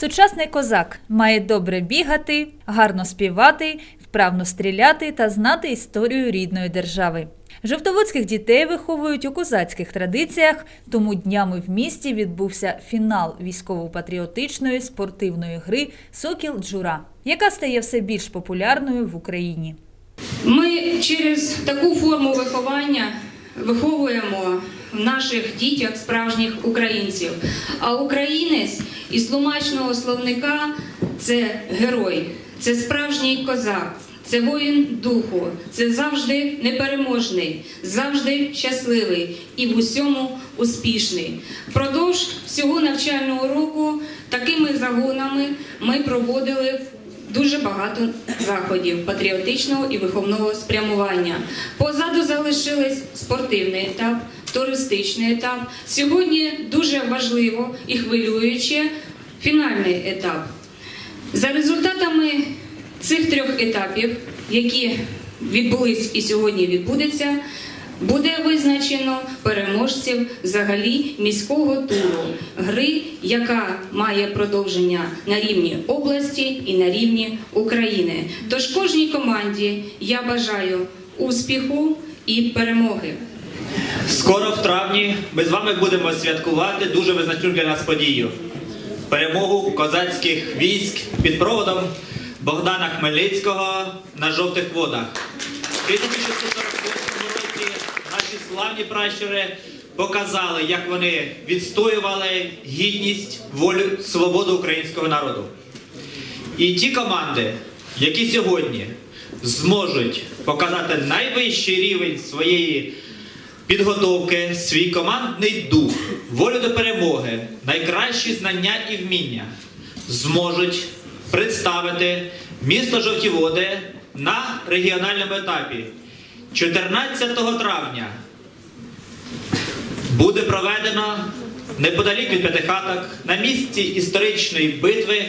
Сучасний козак має добре бігати, гарно співати, вправно стріляти та знати історію рідної держави. Жовтоводських дітей виховують у козацьких традиціях, тому днями в місті відбувся фінал військово-патріотичної спортивної гри Сокіл Джура, яка стає все більш популярною в Україні. Ми через таку форму виховання виховуємо в наших дітях справжніх українців. А українець із тлумачного словника це герой, це справжній козак. Це воїн духу, це завжди непереможний, завжди щасливий і в усьому успішний. Продовж всього навчального року такими загонами ми проводили дуже багато заходів патріотичного і виховного спрямування. Позаду залишились спортивний етап, туристичний етап. Сьогодні дуже важливо і хвилююче фінальний етап. За результатами цих трьох етапів, які відбулись і сьогодні відбудеться, буде визначено переможців взагалі міського туру гри, яка має продовження на рівні області і на рівні України. Тож кожній команді я бажаю успіху і перемоги. Скоро в травні ми з вами будемо святкувати дуже визначну для нас подію перемогу козацьких військ під проводом Богдана Хмельницького на жовтих водах. У 1648 році наші славні пращури показали, як вони відстоювали гідність, волю, свободу українського народу. І ті команди, які сьогодні зможуть показати найвищий рівень своєї підготовки, свій командний дух, волю до перемоги, найкращі знання і вміння, зможуть представити місто Жовті Води на регіональному етапі 14 травня буде проведено неподалік від П'ятихаток на місці історичної битви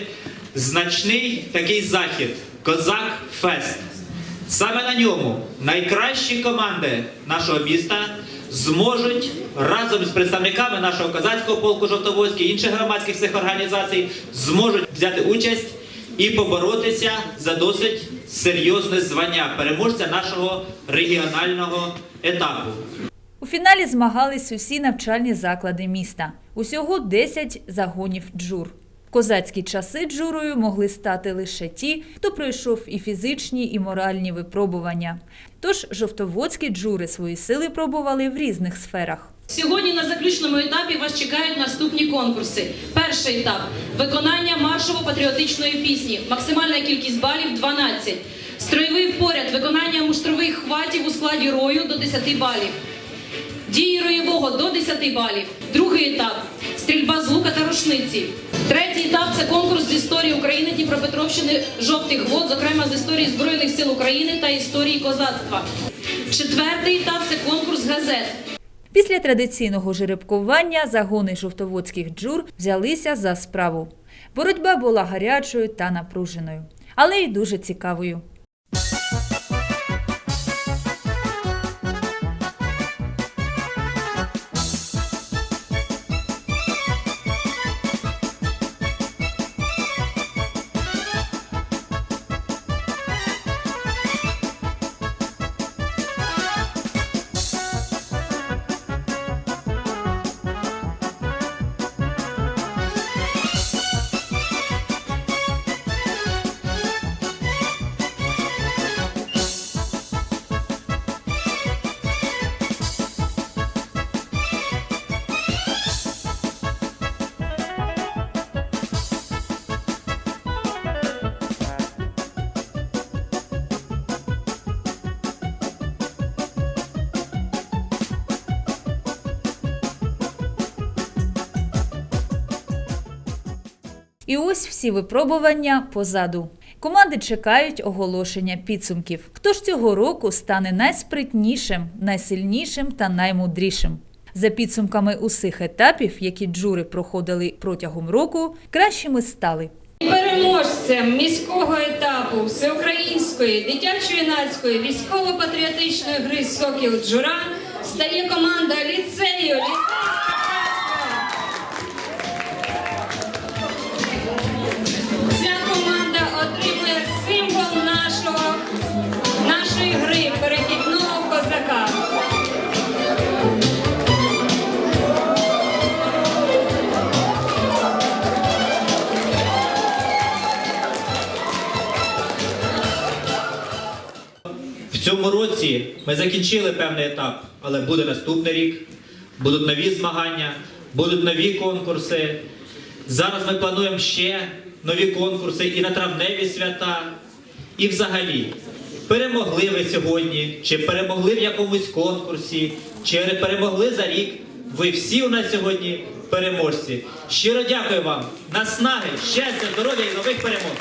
значний такий захід Козак Фест. Саме на ньому найкращі команди нашого міста зможуть разом з представниками нашого козацького полку Жовтоводський, інших громадських цих організацій зможуть взяти участь і поборотися за досить серйозне звання переможця нашого регіонального етапу. У фіналі змагались усі навчальні заклади міста. Усього 10 загонів джур. Козацькі часи джурою могли стати лише ті, хто пройшов і фізичні, і моральні випробування. Тож жовтоводські джури свої сили пробували в різних сферах. Сьогодні на заключному етапі вас чекають наступні конкурси. Перший етап виконання маршово-патріотичної пісні. Максимальна кількість балів 12. Строєвий поряд, виконання муштрових хватів у складі рою до 10 балів. Дії роєвого до 10 балів. Другий етап стрільба з лука та рушниці. Третій етап це конкурс з історії України Дніпропетровщини жовтих вод, зокрема з історії Збройних сил України та історії козацтва. Четвертий етап це конкурс газет. Після традиційного жеребкування загони жовтоводських джур взялися за справу. Боротьба була гарячою та напруженою, але й дуже цікавою. І ось всі випробування позаду. Команди чекають оголошення підсумків. Хто ж цього року стане найспритнішим, найсильнішим та наймудрішим? За підсумками усіх етапів, які джури проходили протягом року, кращими стали Переможцем міського етапу всеукраїнської дитячо-юнацької військово-патріотичної гри Сокіл Джура стає команда ліцею. Ліцейське ми закінчили певний етап, але буде наступний рік, будуть нові змагання, будуть нові конкурси. Зараз ми плануємо ще нові конкурси і на травневі свята. І взагалі, перемогли ви сьогодні, чи перемогли в якомусь конкурсі, чи перемогли за рік. Ви всі у нас сьогодні переможці. Щиро дякую вам. Наснаги, щастя, здоров'я і нових перемог.